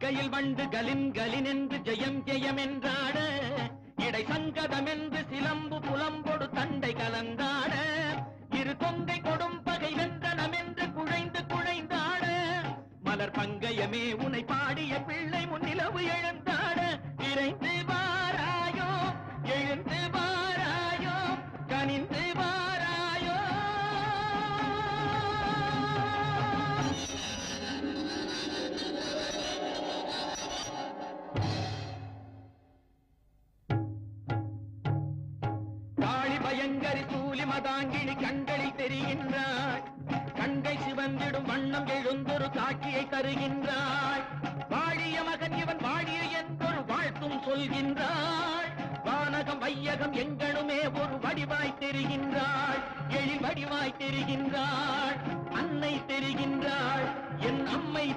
கையில் வண்டு கலின் கலின் என்று ஜெயம் ஜெயம் என்றாட இடை சங்கதம் என்று சிலம்பு புலம்பொடு தண்டை கலந்தாட இரு கொங்கை கொடும் பகை வென்றனம் என்று குழைந்து குழைந்தாட மலர் பங்கயமே உனை பாடிய பிள்ளை முன்னிலவு எழ காளி பயங்கரி மதாங்கிழி கண்களில் தெரிகின்றாய். கண்கை சிவந்திடும் வண்ணம் எழுந்தொரு காட்சியை தருகின்றாய். வாழிய மகன் இவன் வாழிய என்றொரு வாழ்த்தும் சொல்கின்றாள் வானகம் வையகம் எங்களுமே ஒரு வடிவாய் தெரிகின்றாள் எழில் வடிவாய் தெரிகின்றாள்